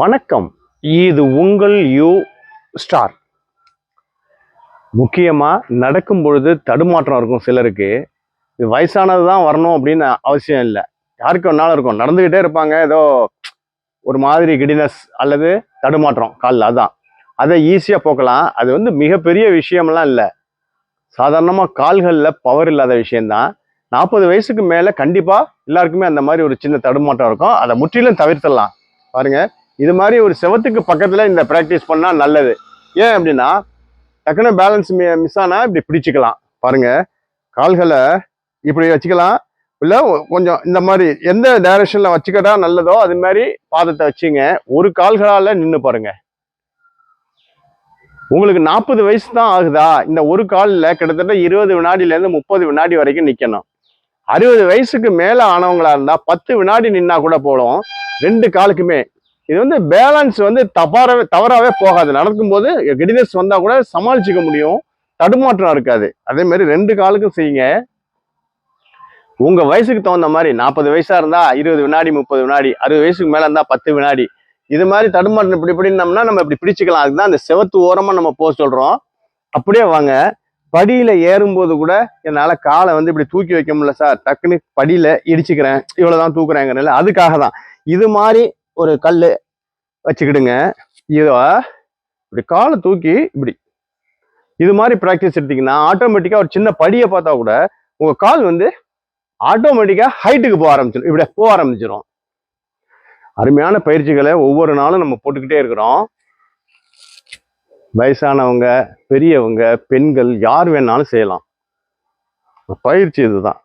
வணக்கம். இது உங்கள் யூ ஸ்டார். முக்கியமாக நடக்கும் பொழுது தடுமாற்றம் இருக்கும் சிலருக்கு. இது வயசானது தான் வரணும் அப்படின்னு அவசியம் இல்லை. யாருக்கு வேணாலும் இருக்கும். நடந்துக்கிட்டே இருப்பாங்க. ஏதோ ஒரு மாதிரி கிடினஸ் அல்லது தடுமாற்றம். காலில் அதான். அதை ஈஸியாக போக்கலாம். அது வந்து மிகப்பெரிய விஷயம்லாம் இல்லை. சாதாரணமாக கால்களில் பவர் இல்லாத விஷயந்தான் நாற்பது வயசுக்கு மேலே கண்டிப்பாக எல்லாருக்குமே அந்த மாதிரி ஒரு சின்ன தடுமாற்றம் இருக்கும். அதை முற்றிலும் தவிர்த்தலாம் பாருங்கள் இது மாதிரி ஒரு செவத்துக்கு பக்கத்தில் இந்த ப்ராக்டிஸ் பண்ணால் நல்லது. ஏன் அப்படின்னா டக்குன்னு பேலன்ஸ் மிஸ் ஆனால் இப்படி பிடிச்சிக்கலாம். பாருங்கள் கால்களை இப்படி வச்சுக்கலாம். இல்லை கொஞ்சம் இந்த மாதிரி எந்த டைரக்ஷனில் வச்சுக்கிட்டா நல்லதோ அது மாதிரி பாதத்தை வச்சுங்க. ஒரு கால்களால் நின்று பாருங்க. உங்களுக்கு நாற்பது வயசு தான் ஆகுதா? இந்த ஒரு காலில் கிட்டத்தட்ட இருபது வினாடியிலேருந்து முப்பது வினாடி வரைக்கும் நிற்கணும் அறுபது வயசுக்கு மேலே ஆனவங்களா இருந்தால் பத்து வினாடி நின்னா கூட போகலாம் ரெண்டு காலுக்குமே. இது வந்து பேலன்ஸ் வந்து தவறவே தவறாகவே போகாது. நடக்கும்போது கிடினஸ் வந்தால் கூட சமாளிச்சிக்க முடியும். தடுமாற்றம் இருக்காது. அதே மாதிரி ரெண்டு காலுக்கும் செய்யுங்க. உங்க வயசுக்கு தகுந்த மாதிரி நாற்பது வயசா இருந்தா இருபது வினாடி முப்பது வினாடி அறுபது வயசுக்கு மேல இருந்தா பத்து வினாடி. இது மாதிரி தடுமாற்றம் இப்படி இப்படின்னம்னா நம்ம இப்படி பிடிச்சிக்கலாம் அதுதான் அந்த செவத்து ஓரமா நம்ம போக சொல்றோம். அப்படியே வாங்க. படியில ஏறும்போது கூட என்னால காலை வந்து இப்படி தூக்கி வைக்க முடியல சார். டக்குன்னு படியில இடிச்சுக்கிறேன். இவ்வளவுதான் தூக்குறேங்கிறனால. அதுக்காக தான் இது மாதிரி ஒரு கல் வச்சுக்கிடுங்க. இதை இப்படி காலை தூக்கி இப்படி. இது மாதிரி ப்ராக்டிஸ் எடுத்தீங்கன்னா ஆட்டோமேட்டிக்காக ஒரு சின்ன படியை பார்த்தா கூட உங்கள் கால் வந்து ஆட்டோமேட்டிக்காக ஹைட்டுக்கு போக ஆரம்பிச்சிடும் இப்படி போக ஆரம்பிச்சிடும் அருமையான பயிற்சிகளை ஒவ்வொரு நாளும் நம்ம போட்டுக்கிட்டே இருக்கிறோம். வயசானவங்க பெரியவங்க பெண்கள் யார் வேணாலும் செய்யலாம். பயிற்சி இதுதான்.